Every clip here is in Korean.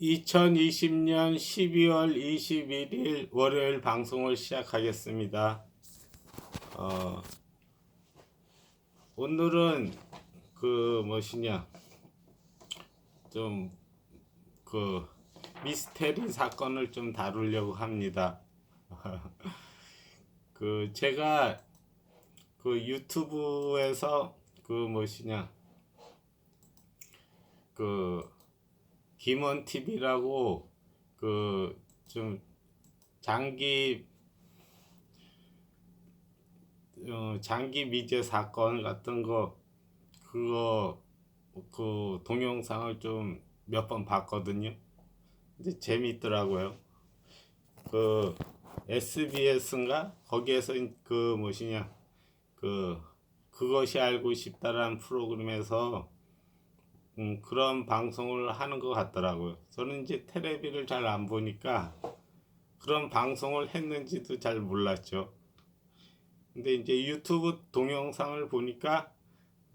2020년 12월 21일 월요일 방송을 시작하겠습니다. 어, 오늘은 그 무엇이냐 좀 그 미스테리 사건을 좀 다루려고 합니다. 그 제가 그 유튜브에서 그 무엇이냐 그 김원 TV라고 그 좀 장기 어, 장기 미제 사건 같은 거 그거 그 동영상을 좀 몇 번 봤거든요. 근데 재미있더라고요. 그 SBS인가 거기에서 그 무엇이냐 그 그것이 알고 싶다라는 프로그램에서 음, 그런 방송을 하는 것 같더라고요. 저는 이제 테레비를 잘 안 보니까 그런 방송을 했는지도 잘 몰랐죠. 근데 이제 유튜브 동영상을 보니까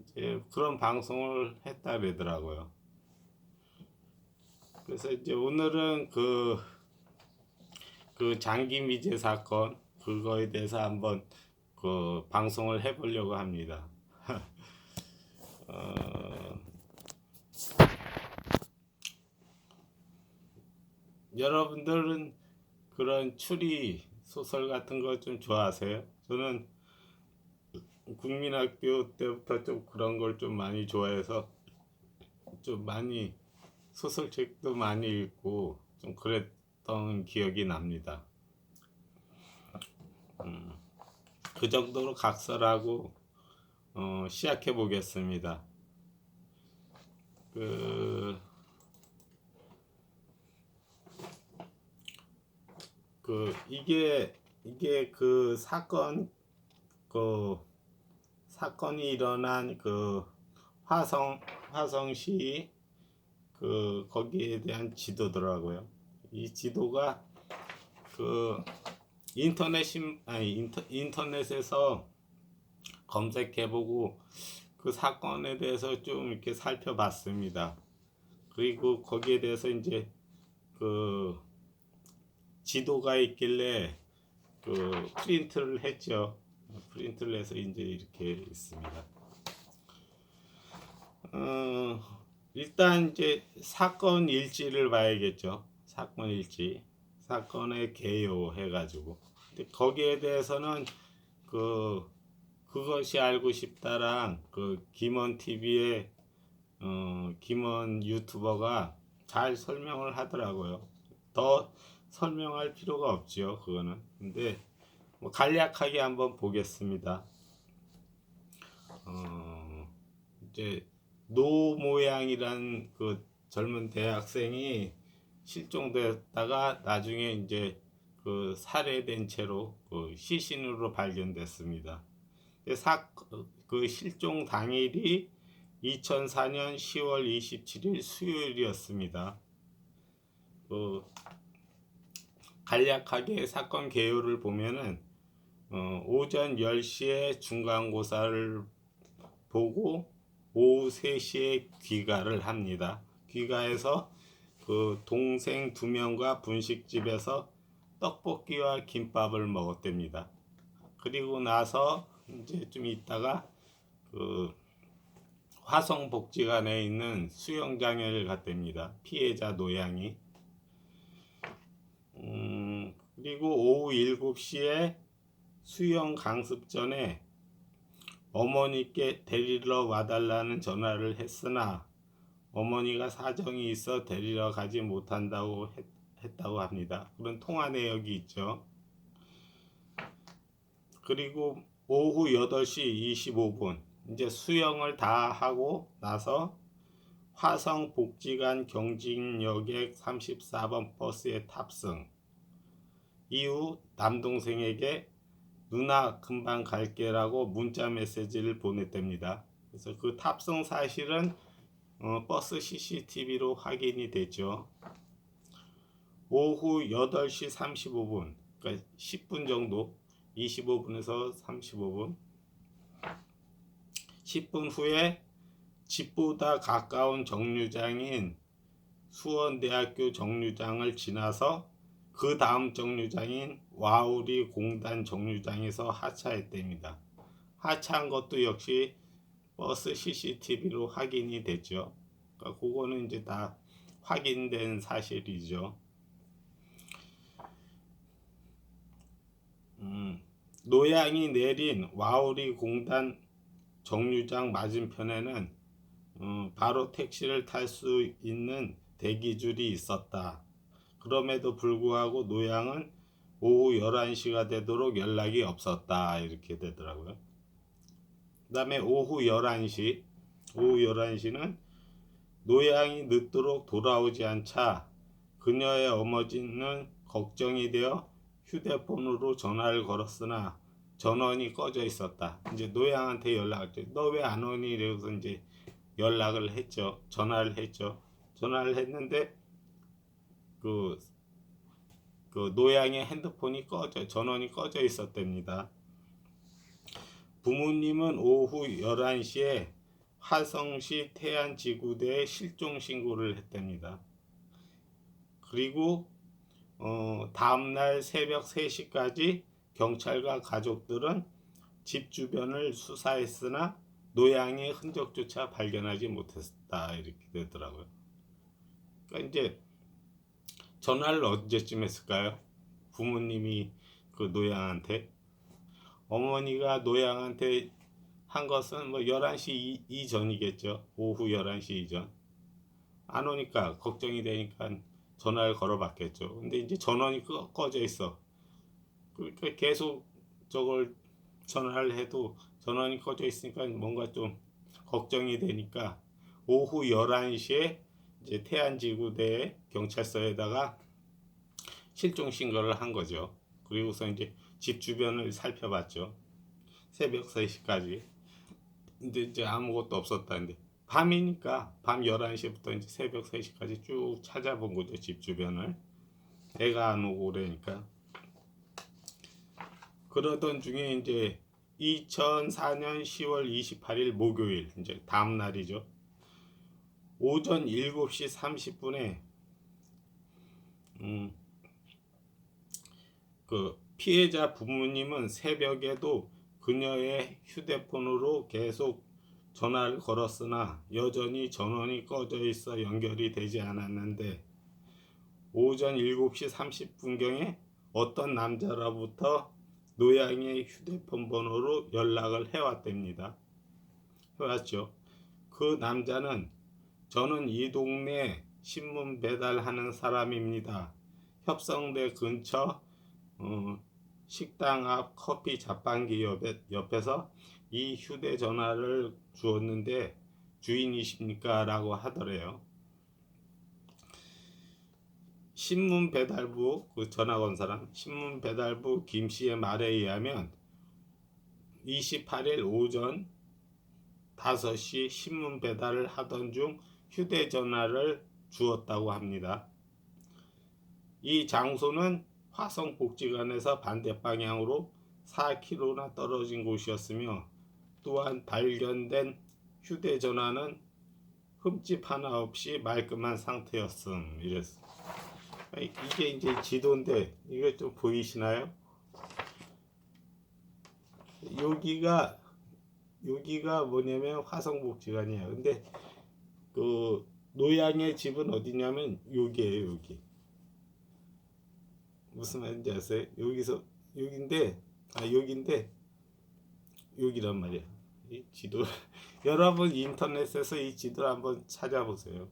이제 그런 방송을 했다 그러더라고요. 그래서 이제 오늘은 그, 그 장기 미제 사건 그거에 대해서 한번 그 방송을 해보려고 합니다. 어, 여러분들은 그런 추리 소설 같은 거 좀 좋아하세요? 저는 국민학교 때부터 좀 그런 걸 좀 많이 좋아해서 좀 많이 소설책도 많이 읽고 좀 그랬던 기억이 납니다. 음, 그 정도로 각설하고 어, 시작해 보겠습니다. 그, 그 이게 이게 그 사건 그 사건이 일어난 그 화성 화성시 그 거기에 대한 지도더라고요. 이 지도가 그 인터넷 심 아니 인터, 인터넷에서 검색해보고 그 사건에 대해서 좀 이렇게 살펴봤습니다. 그리고 거기에 대해서 이제 그 지도가 있길래 그 프린트를 했죠. 프린트를 해서 이제 이렇게 있습니다. 어, 일단 이제 사건 일지를 봐야겠죠. 사건 일지, 사건의 개요 해가지고. 근데 거기에 대해서는 그 그것이 알고 싶다랑 그 김원 TV의 어, 김원 유튜버가 잘 설명을 하더라고요. 더 설명할 필요가 없지요, 그거는. 근데 뭐 간략하게 한번 보겠습니다. 어, 이제 노 모양이란 그 젊은 대학생이 실종됐다가 나중에 이제 그 살해된 채로 그 시신으로 발견됐습니다. 사, 그 실종 당일이 2004년 10월 27일 수요일이었습니다. 그 간략하게 사건 개요를 보면은 어, 오전 10시에 중간고사를 보고 오후 3시에 귀가를 합니다. 귀가해서 그 동생 두 명과 분식집에서 떡볶이와 김밥을 먹었답니다. 그리고 나서 이제 좀 있다가 그 화성복지관에 있는 수영장에 갔답니다. 피해자 노양이. 음, 그리고 오후 7시에 수영 강습 전에 어머니께 데리러 와달라는 전화를 했으나 어머니가 사정이 있어 데리러 가지 못한다고 했, 했다고 합니다. 그런 통화 내역이 있죠. 그리고 오후 8시 25분 이제 수영을 다 하고 나서 화성 복지관 경진역에 34번 버스에 탑승 이후 남동생에게 누나 금방 갈게라고 문자 메시지를 보냈답니다. 그래서 그 탑승 사실은 어, 버스 CCTV로 확인이 되죠. 오후 8시 35분, 그러니까 10분 정도, 25분에서 35분. 10분 후에 집보다 가까운 정류장인 수원대학교 정류장을 지나서 그 다음 정류장인 와우리 공단 정류장에서 하차했답니다. 하차한 것도 역시 버스 CCTV로 확인이 됐죠. 그러니까 그거는 이제 다 확인된 사실이죠. 음, 노양이 내린 와우리 공단 정류장 맞은편에는 어, 바로 택시를 탈 수 있는 대기줄이 있었다. 그럼에도 불구하고 노양은 오후 11시가 되도록 연락이 없었다. 이렇게 되더라고요. 그 다음에 오후 11시, 오후 11시는 노양이 늦도록 돌아오지 않자 그녀의 어머니는 걱정이 되어 휴대폰으로 전화를 걸었으나 전원이 꺼져 있었다. 이제 노양한테 연락을 해. 너왜 안 오니? 이래서 이제 연락을 했죠. 전화를 했죠. 전화를 했는데 그, 그 노양의 핸드폰이 꺼져 전원이 꺼져 있었답니다. 부모님은 오후 11시에 화성시 태안지구대에 실종 신고를 했답니다. 그리고 어, 다음날 새벽 3시까지 경찰과 가족들은 집 주변을 수사했으나 노양의 흔적조차 발견하지 못했다 이렇게 되더라고요. 그러니까 이제 전화를 언제쯤 했을까요? 부모님이 그 노양한테 어머니가 노양한테 한 것은 뭐 11시 이, 이전이겠죠. 오후 11시 이전. 안 오니까 걱정이 되니까 전화를 걸어봤겠죠. 근데 이제 전원이 꺼, 꺼져 있어. 그러니까 계속 저걸 전화를 해도 전원이 꺼져 있으니까 뭔가 좀 걱정이 되니까 오후 11시에 이제 태안지구대 경찰서에다가 실종 신고를 한 거죠. 그리고서 이제 집 주변을 살펴봤죠. 새벽 3시까지. 근데 이제 아무것도 없었다는데 밤이니까 밤 11시부터 이제 새벽 3시까지 쭉 찾아본 거죠. 집 주변을. 애가 안 오고 그러니까. 그러던 중에 이제 2004년 10월 28일 목요일 이제 다음 날이죠. 오전 7시 30분에 음, 그 피해자 부모님은 새벽에도 그녀의 휴대폰으로 계속 전화를 걸었으나 여전히 전원이 꺼져 있어 연결이 되지 않았는데 오전 7시 30분경에 어떤 남자로부터 노양의 휴대폰 번호로 연락을 해왔답니다. 해왔죠. 그 남자는 저는 이 동네 신문 배달하는 사람입니다. 협성대 근처 어, 식당 앞 커피 자판기 옆에, 옆에 서 이 휴대전화를 주었는데 주인이십니까? 라고 하더래요. 신문 배달부 그 전화 건 사람 신문 배달부 김 씨의 말에 의하면 28일 오전 5시 신문 배달을 하던 중 휴대전화를 주었다고 합니다. 이 장소는 화성복지관에서 반대 방향으로 4km나 떨어진 곳이었으며 또한 발견된 휴대전화는 흠집 하나 없이 말끔한 상태였음 이랬어. 이게 이제 지도인데 이게 좀 보이시나요? 여기가 여기가 뭐냐면 화성복지관이야. 근데 그 노양의 집은 어디냐면 여기에요 여기. 무슨 말인지 아세요? 여기서 여기인데 아 여기인데 여기란 말이야. 이 지도 여러분 인터넷에서 이 지도를 한번 찾아보세요.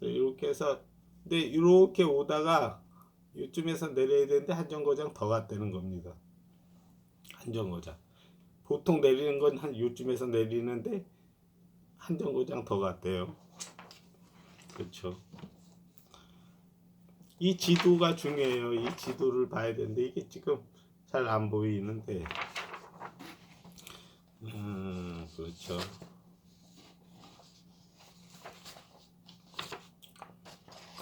이렇게 해서 근데 이렇게 오다가 이쯤에서 내려야 되는데 한 정거장 더 갔다는 겁니다. 한 정거장. 보통 내리는 건 한 요쯤에서 내리는데 한 정거장 더 갔대요. 그렇죠. 이 지도가 중요해요. 이 지도를 봐야 되는데 이게 지금 잘 안 보이는데. 음, 그렇죠.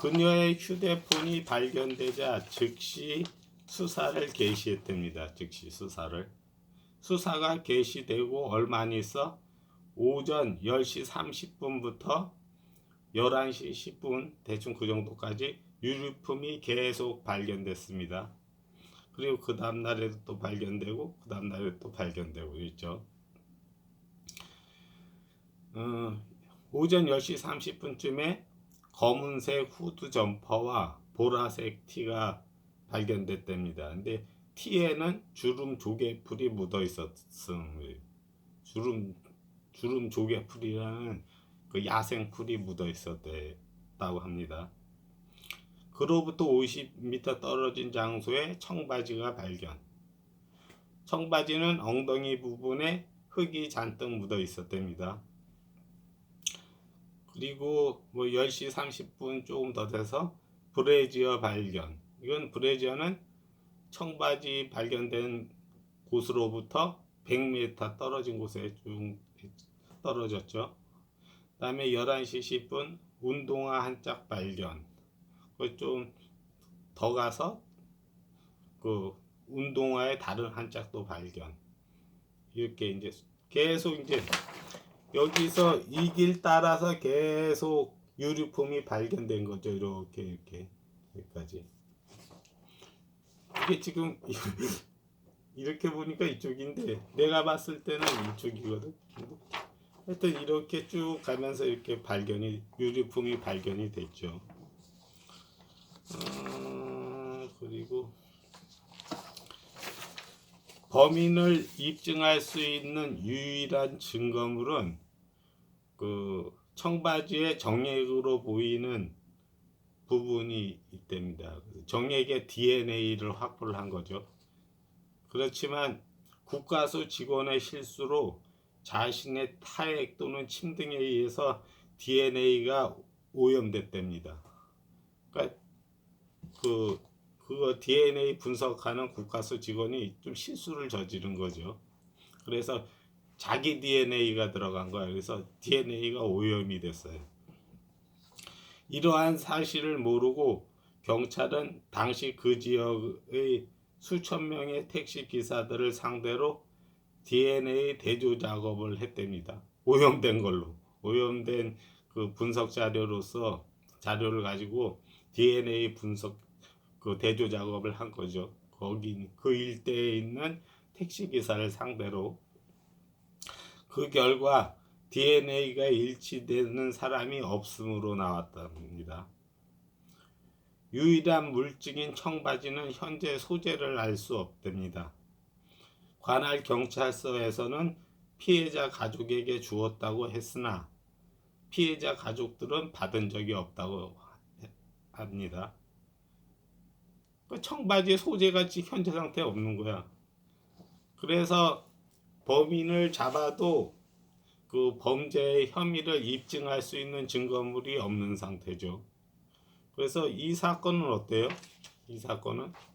그녀의 휴대폰이 발견되자 즉시 수사를 개시했답니다. 즉시 수사를. 수사가 개시되고 얼마 안 있어 오전 10시 30분부터 11시 10분 대충 그 정도까지 유류품이 계속 발견됐습니다. 그리고 그 다음 날에도 또 발견되고 그 다음 날에 또 발견되고 있죠. 어, 오전 10시 30분쯤에 검은색 후드 점퍼와 보라색 티가 발견됐답니다. 근데 티에는 주름 조개풀이 묻어 있었음. 주름 주름 조개풀이라는 그 야생 풀이 묻어 있었다고 합니다. 그로부터 50m 떨어진 장소에 청바지가 발견. 청바지는 엉덩이 부분에 흙이 잔뜩 묻어 있었답니다. 그리고 뭐 10시 30분 조금 더 돼서 브레지어 발견. 이건 브레지어는 청바지 발견된 곳으로부터 100m 떨어진 곳에 쭉 떨어졌죠. 그 다음에 11시 10분 운동화 한 짝 발견. 그 좀 더 가서 그 운동화의 다른 한 짝도 발견. 이렇게 이제 계속 이제 여기서 이 길 따라서 계속 유류품이 발견된 거죠. 이렇게 이렇게 여기까지. 이게 지금 이렇게 보니까 이쪽인데 내가 봤을 때는 이쪽이거든. 하여튼 이렇게 쭉 가면서 이렇게 발견이 유류품이 발견이 됐죠. 어, 그리고 범인을 입증할 수 있는 유일한 증거물은 그 청바지의 정액으로 보이는 부분이 있답니다. 정액의 DNA를 확보를 한 거죠. 그렇지만 국가수 직원의 실수로 자신의 타액 또는 침 등에 의해서 DNA가 오염됐답니다. 그러니까 그 그거 DNA 분석하는 국가수 직원이 좀 실수를 저지른 거죠. 그래서 자기 DNA가 들어간 거야. 그래서 DNA가 오염이 됐어요. 이러한 사실을 모르고 경찰은 당시 그 지역의 수천 명의 택시 기사들을 상대로 DNA 대조 작업을 했답니다. 오염된 걸로. 오염된 그 분석 자료로서 자료를 가지고 DNA 분석 그 대조 작업을 한 거죠. 거기 그 일대에 있는 택시 기사를 상대로 그 결과 DNA가 일치되는 사람이 없음으로 나왔답니다. 유일한 물증인 청바지는 현재 소재를 알 수 없답니다. 관할 경찰서에서는 피해자 가족에게 주었다고 했으나 피해자 가족들은 받은 적이 없다고 합니다. 그 청바지의 소재가 현재 상태에 없는 거야. 그래서 범인을 잡아도 그 범죄의 혐의를 입증할 수 있는 증거물이 없는 상태죠. 그래서 이 사건은 어때요? 이 사건은 음,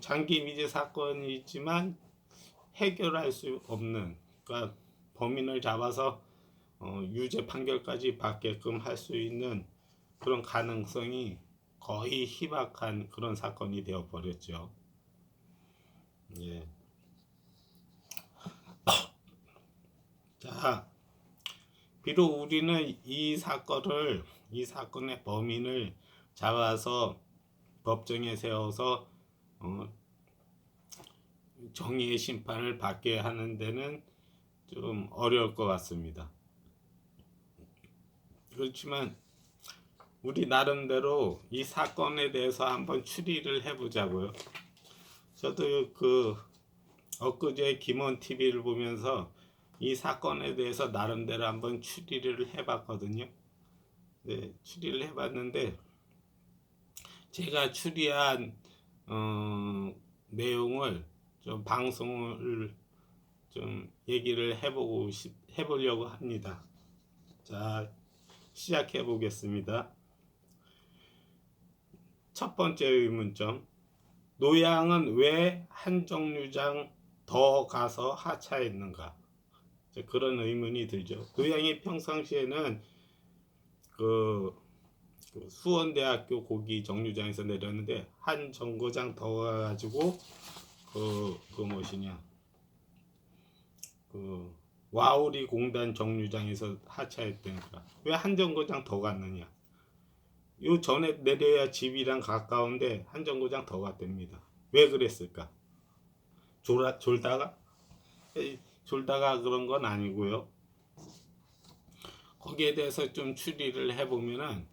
장기 미제 사건이지만 해결할 수 없는 그러니까 범인을 잡아서 어, 유죄 판결까지 받게끔 할 수 있는 그런 가능성이 거의 희박한 그런 사건이 되어 버렸죠. 예. 자, 비록 우리는 이 사건을 이 사건의 범인을 잡아서 법정에 세워서 어, 정의의 심판을 받게 하는 데는 좀 어려울 것 같습니다. 그렇지만 우리 나름대로 이 사건에 대해서 한번 추리를 해보자고요. 저도 그 엊그제 김원 TV를 보면서 이 사건에 대해서 나름대로 한번 추리를 해봤거든요. 네, 추리를 해봤는데 제가 추리한 어, 내용을 좀 방송을 좀 얘기를 해보고 싶, 해보려고 합니다. 자, 시작해 보겠습니다. 첫 번째 의문점. 노양은 왜 한 정류장 더 가서 하차했는가? 그런 의문이 들죠. 노양이 평상시에는 그, 그 수원대학교 고기 정류장에서 내렸는데 한 정거장 더 가가지고 그, 그 무엇이냐. 그 와우리 공단 정류장에서 하차했다니까 왜 한 정거장 더 갔느냐. 요 전에 내려야 집이랑 가까운데 한 정거장 더 갔답니다. 왜 그랬을까? 졸아, 졸다가? 에이, 졸다가 그런 건 아니고요. 거기에 대해서 좀 추리를 해보면은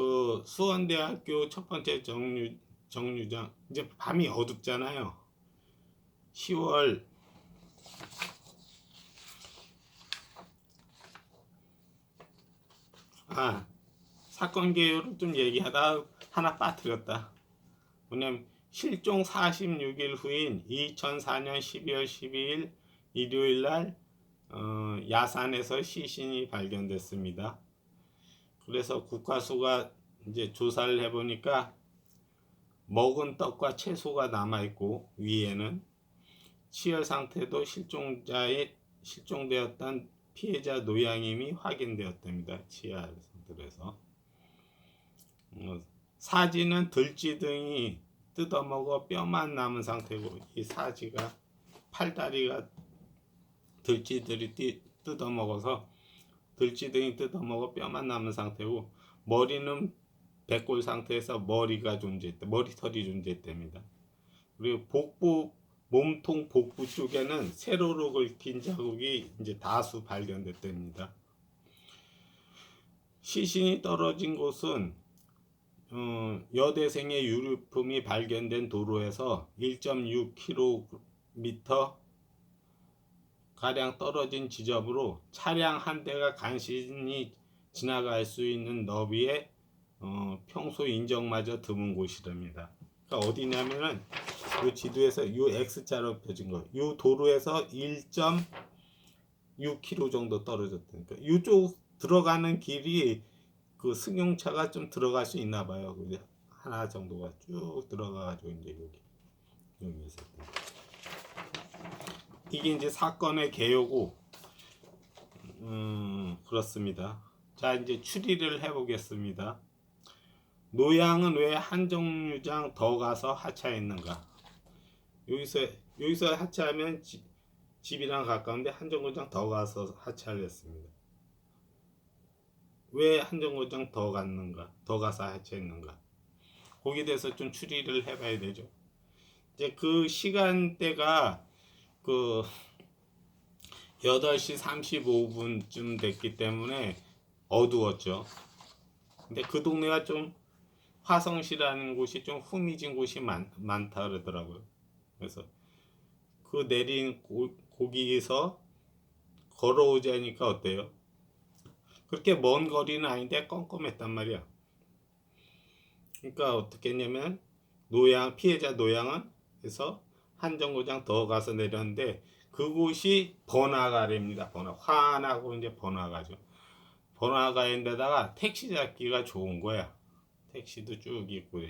그 수원대학교 첫 번째 정류 정류장 이제 밤이 어둡잖아요. 10월 아 사건 개요를 좀 얘기하다 하나 빠뜨렸다. 뭐냐면 실종 46일 후인 2004년 12월 12일 일요일 날 어, 야산에서 시신이 발견됐습니다. 그래서 국과수가 이제 조사를 해보니까 먹은 떡과 채소가 남아 있고 위에는 치열 상태도 실종자의 실종되었던 피해자 노양임이 확인되었답니다. 치아 상태에서 어, 사지는 들쥐 등이 뜯어먹어 뼈만 남은 상태고 이 사지가 팔다리가 들쥐들이 띠- 뜯어먹어서 들쥐 등이 뜯어먹어 뼈만 남은 상태고 머리는 백골 상태에서 머리가 존재했다. 머리털이 존재했답니다. 그리고 복부 몸통 복부 쪽에는 세로로 긁힌 자국이 이제 다수 발견됐답니다. 시신이 떨어진 곳은 어, 여대생의 유류품이 발견된 도로에서 1.6km 가량 떨어진 지점으로 차량 한 대가 간신히 지나갈 수 있는 너비의 어, 평소 인정마저 드문 곳이랍니다. 그러니까 어디냐면은 이 지도에서 이 X자로 펴진 거, 이 도로에서 1.6km 정도 떨어졌다니까. 이쪽 들어가는 길이 그 승용차가 좀 들어갈 수 있나 봐요. 하나 정도가 쭉 들어가가지고 이제 여기 여기 있었던. 이게 이제 사건의 개요고, 음 그렇습니다. 자 이제 추리를 해보겠습니다. 노양은 왜 한정류장 더 가서 하차했는가? 여기서 여기서 하차하면 집, 집이랑 가까운데 한정거장 더 가서 하차를 했습니다. 왜 한정거장 더 갔는가? 더 가서 하차했는가? 거기에 대해서 좀 추리를 해봐야 되죠. 이제 그 시간대가 그 8시 35분쯤 됐기 때문에 어두웠죠. 근데 그 동네가 좀 화성시라는 곳이 좀 후미진 곳이 많, 많다 그러더라고요. 그래서 그 내린 고, 거기에서 걸어오자니까 어때요? 그렇게 먼 거리는 아닌데 껌껌했단 말이야. 그러니까 어떻게 했냐면 노양 피해자 노양은 그래서 한 정거장 더 가서 내렸는데 그곳이 번화가랍니다. 번화 화나고 이제 번화가죠. 번화가인데다가 택시 잡기가 좋은 거야. 택시도 쭉 있고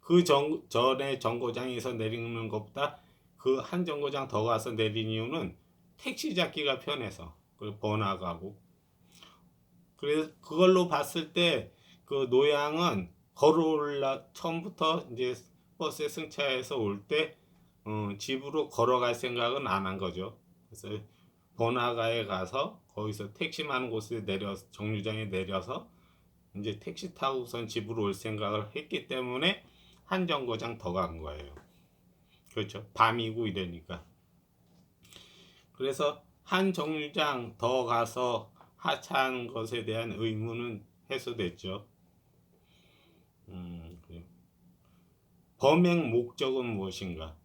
그 정, 전에 정거장에서 내리는 것보다 그 한 정거장 더 가서 내린 이유는 택시 잡기가 편해서 그 번화가고 그래서 그걸로 봤을 때 그 노양은 걸어 올라 처음부터 이제 버스에 승차해서 올때 어, 집으로 걸어갈 생각은 안 한 거죠. 그래서 번화가에 가서 거기서 택시 많은 곳에 내려 정류장에 내려서 이제 택시 타고선 집으로 올 생각을 했기 때문에 한 정거장 더 간 거예요. 그렇죠. 밤이고 이러니까. 그래서 한 정류장 더 가서 하차한 것에 대한 의문은 해소됐죠. 음. 범행 목적은 무엇인가?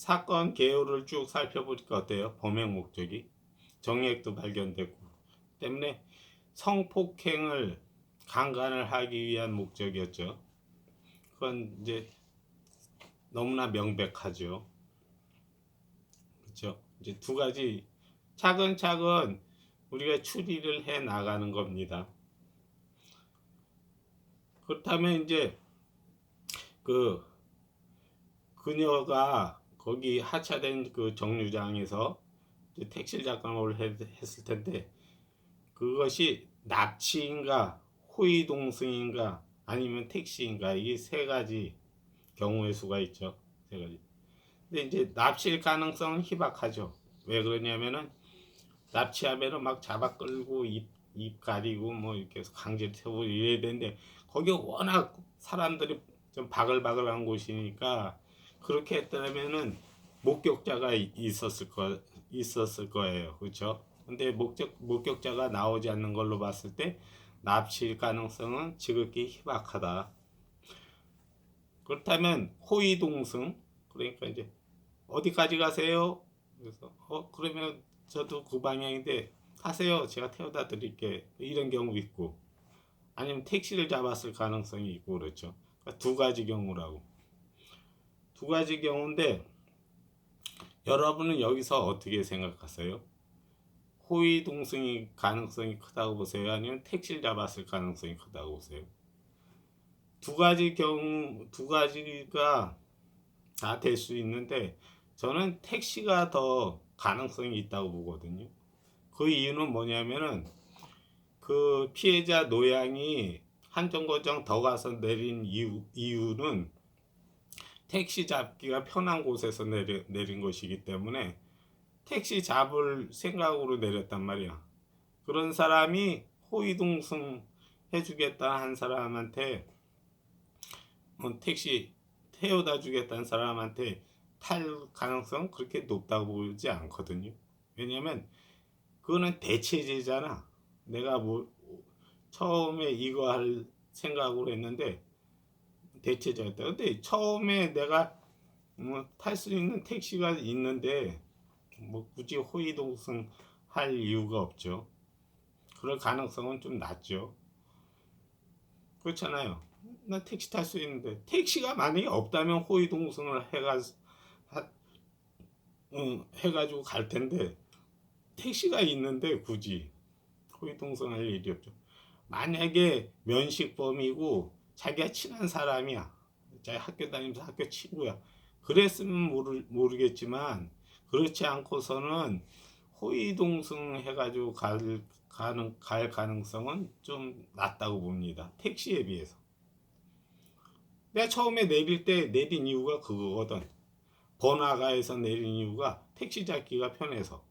사건 개요를 쭉 살펴보니까 어때요? 범행 목적이 정액도 발견됐고 때문에 성폭행을 강간을 하기 위한 목적이었죠. 그건 이제 너무나 명백하죠. 그렇죠. 이제 두 가지 차근차근 우리가 추리를 해 나가는 겁니다. 그렇다면 이제 그 그녀가 거기 하차된 그 정류장에서 이제 택시 작업을 했- 했을 텐데 그것이 납치인가 호의동승인가 아니면 택시인가 이 세 가지 경우의 수가 있죠. 세 가지. 근데 이제 납치일 가능성은 희박하죠. 왜 그러냐면은 납치하면은 막 잡아 끌고 입, 입 가리고 뭐 이렇게 강제 태우고 이래야 되는데 거기 워낙 사람들이 좀 바글바글한 곳이니까 그렇게 했다면은 목격자가 이- 있었을 거 있었을 거예요. 그렇죠? 근데 목적 목격자가 나오지 않는 걸로 봤을 때 납치일 가능성은 지극히 희박하다. 그렇다면 호의 동승 그러니까 이제 어디까지 가세요? 그래서 어 그러면 저도 그 방향인데 가세요. 제가 태워다 드릴게. 이런 경우 있고 아니면 택시를 잡았을 가능성이 있고 그렇죠. 그러니까 두 가지 경우라고. 두 가지 경우인데 여러분은 여기서 어떻게 생각하세요? 호의 동승이 가능성이 크다고 보세요? 아니면 택시를 잡았을 가능성이 크다고 보세요? 두 가지 경우 두 가지가 다 될 수 있는데 저는 택시가 더 가능성이 있다고 보거든요. 그 이유는 뭐냐면은 그 피해자 노양이 한 정거장 더 가서 내린 이유, 이유는 택시 잡기가 편한 곳에서 내려, 내린 것이기 때문에 택시 잡을 생각으로 내렸단 말이야. 그런 사람이 호의동승 해주겠다 한 사람한테 어, 택시 태워다 주겠다는 사람한테 탈 가능성 그렇게 높다고 보지 않거든요. 왜냐면 그거는 대체제잖아. 내가 뭐 처음에 이거 할 생각으로 했는데 대체제였다. 근데 처음에 내가 뭐 탈 수 있는 택시가 있는데 뭐 굳이 호의동승 할 이유가 없죠. 그럴 가능성은 좀 낮죠. 그렇잖아요. 나 택시 탈 수 있는데 택시가 만약에 없다면 호의동승을 해가 하, 응, 해가지고 갈 텐데 택시가 있는데 굳이 호의동승 할 일이 없죠. 만약에 면식범이고 자기가 친한 사람이야. 자기 학교 다니면서 학교 친구야. 그랬으면 모르, 모르겠지만 그렇지 않고서는 호의동승 해가지고 갈, 가능, 갈 가능성은 좀 낮다고 봅니다. 택시에 비해서. 내가 처음에 내릴 때 내린 이유가 그거거든. 번화가에서 내린 이유가 택시 잡기가 편해서.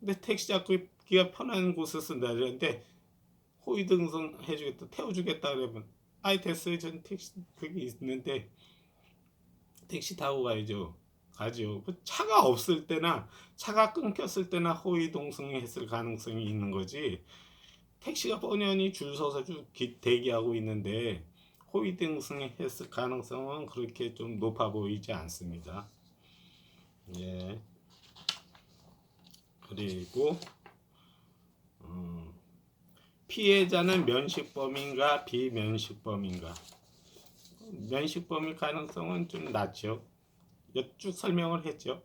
근데 택시 잡기가 편한 곳에서 내렸는데 호의등성 해주겠다, 태워주겠다 그러면 아이 됐어요. 전 택시 그게 있는데 택시 타고 가야죠. 가죠. 그 차가 없을 때나 차가 끊겼을 때나 호의동승했을 가능성이 있는 거지. 택시가 뻔연히 줄 서서 쭉 기- 대기하고 있는데 호의등승했을 가능성은 그렇게 좀 높아 보이지 않습니다. 예. 그리고 음, 피해자는 면식범인가 비면식범인가? 면식범일 가능성은 좀 낮죠. 쭉 설명을 했죠.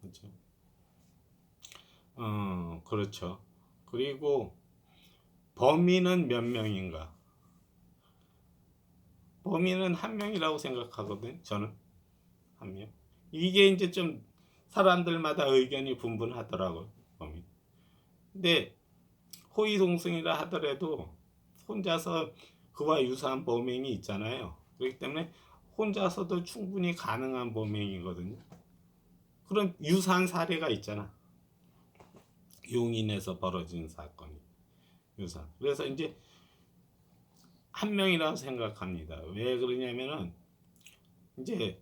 그렇죠. 어, 그렇죠. 그리고 범인은 몇 명인가? 범인은 한 명이라고 생각하거든. 저는 한 명. 이게 이제 좀 사람들마다 의견이 분분하더라고요. 범인. 근데 호의동승이라 하더라도 혼자서 그와 유사한 범행이 있잖아요. 그렇기 때문에 혼자서도 충분히 가능한 범행이거든요. 그런 유사한 사례가 있잖아. 용인에서 벌어진 사건이 유사. 그래서 이제 한 명이라고 생각합니다. 왜 그러냐면은 이제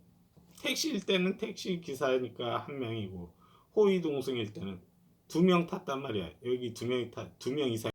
택시일 때는 택시 기사니까 한 명이고 호의 동승일 때는 두 명 탔단 말이야. 여기 두 명이 타, 두 명 이상.